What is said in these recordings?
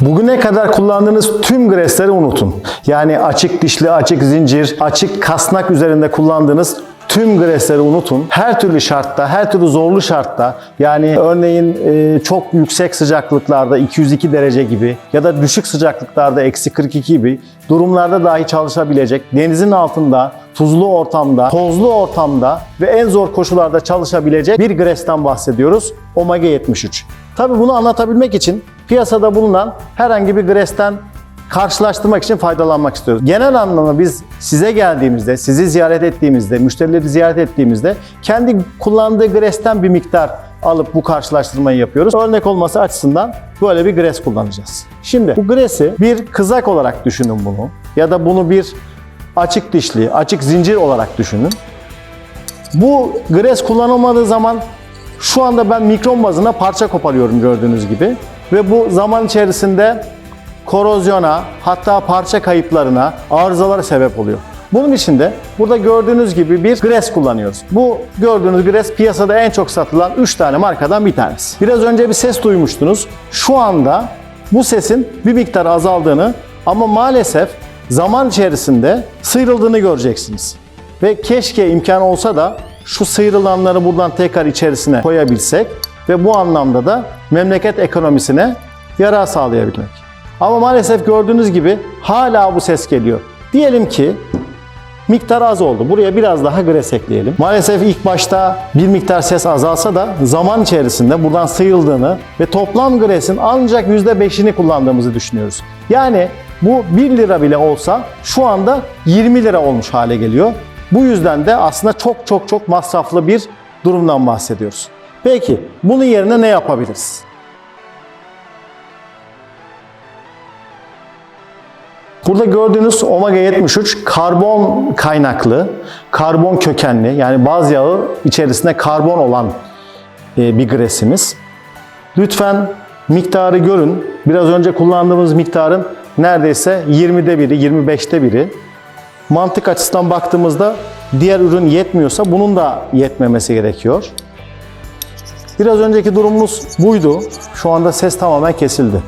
Bugüne kadar kullandığınız tüm gresleri unutun. Yani açık dişli, açık zincir, açık kasnak üzerinde kullandığınız tüm gresleri unutun. Her türlü şartta, her türlü zorlu şartta yani örneğin e, çok yüksek sıcaklıklarda 202 derece gibi ya da düşük sıcaklıklarda eksi 42 gibi durumlarda dahi çalışabilecek denizin altında, tuzlu ortamda, tozlu ortamda ve en zor koşullarda çalışabilecek bir gresten bahsediyoruz. Omega 73. Tabii bunu anlatabilmek için piyasada bulunan herhangi bir gresten karşılaştırmak için faydalanmak istiyoruz. Genel anlamda biz size geldiğimizde, sizi ziyaret ettiğimizde, müşterileri ziyaret ettiğimizde kendi kullandığı gresten bir miktar alıp bu karşılaştırmayı yapıyoruz. Örnek olması açısından böyle bir gres kullanacağız. Şimdi bu gresi bir kızak olarak düşünün bunu ya da bunu bir açık dişli, açık zincir olarak düşünün. Bu gres kullanılmadığı zaman şu anda ben mikron bazına parça koparıyorum gördüğünüz gibi. Ve bu zaman içerisinde korozyona hatta parça kayıplarına, arızalara sebep oluyor. Bunun için de burada gördüğünüz gibi bir gres kullanıyoruz. Bu gördüğünüz gres piyasada en çok satılan 3 tane markadan bir tanesi. Biraz önce bir ses duymuştunuz. Şu anda bu sesin bir miktar azaldığını ama maalesef zaman içerisinde sıyrıldığını göreceksiniz. Ve keşke imkan olsa da şu sıyrılanları buradan tekrar içerisine koyabilsek ve bu anlamda da memleket ekonomisine yarar sağlayabilmek. Ama maalesef gördüğünüz gibi hala bu ses geliyor. Diyelim ki miktar az oldu. Buraya biraz daha gres ekleyelim. Maalesef ilk başta bir miktar ses azalsa da zaman içerisinde buradan sıyrıldığını ve toplam gresin ancak %5'ini kullandığımızı düşünüyoruz. Yani bu 1 lira bile olsa şu anda 20 lira olmuş hale geliyor. Bu yüzden de aslında çok çok çok masraflı bir durumdan bahsediyoruz. Peki bunun yerine ne yapabiliriz? Burada gördüğünüz omega 73 karbon kaynaklı, karbon kökenli yani baz yağı içerisinde karbon olan e, bir gresimiz. Lütfen miktarı görün. Biraz önce kullandığımız miktarın neredeyse 20'de biri, 25'te biri. Mantık açısından baktığımızda diğer ürün yetmiyorsa bunun da yetmemesi gerekiyor. Biraz önceki durumumuz buydu. Şu anda ses tamamen kesildi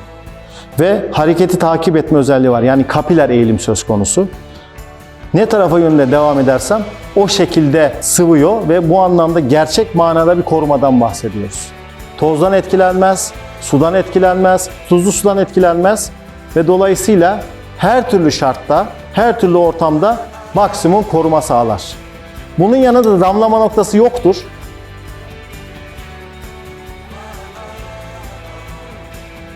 ve hareketi takip etme özelliği var. Yani kapiler eğilim söz konusu. Ne tarafa yönde devam edersem o şekilde sıvıyor ve bu anlamda gerçek manada bir korumadan bahsediyoruz. Tozdan etkilenmez, sudan etkilenmez, tuzlu sudan etkilenmez ve dolayısıyla her türlü şartta, her türlü ortamda maksimum koruma sağlar. Bunun yanında da damlama noktası yoktur.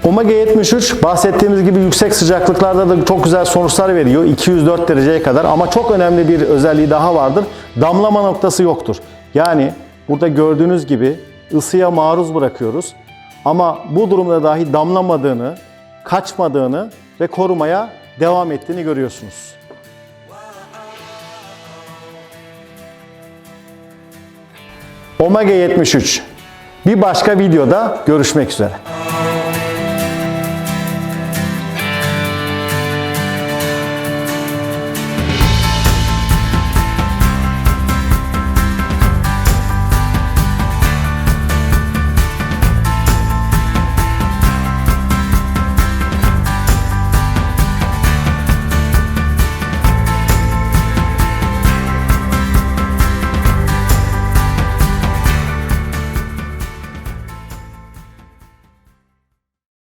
Omega 73 bahsettiğimiz gibi yüksek sıcaklıklarda da çok güzel sonuçlar veriyor. 204 dereceye kadar ama çok önemli bir özelliği daha vardır. Damlama noktası yoktur. Yani burada gördüğünüz gibi ısıya maruz bırakıyoruz. Ama bu durumda dahi damlamadığını, kaçmadığını ve korumaya devam ettiğini görüyorsunuz. Omega 73. Bir başka videoda görüşmek üzere.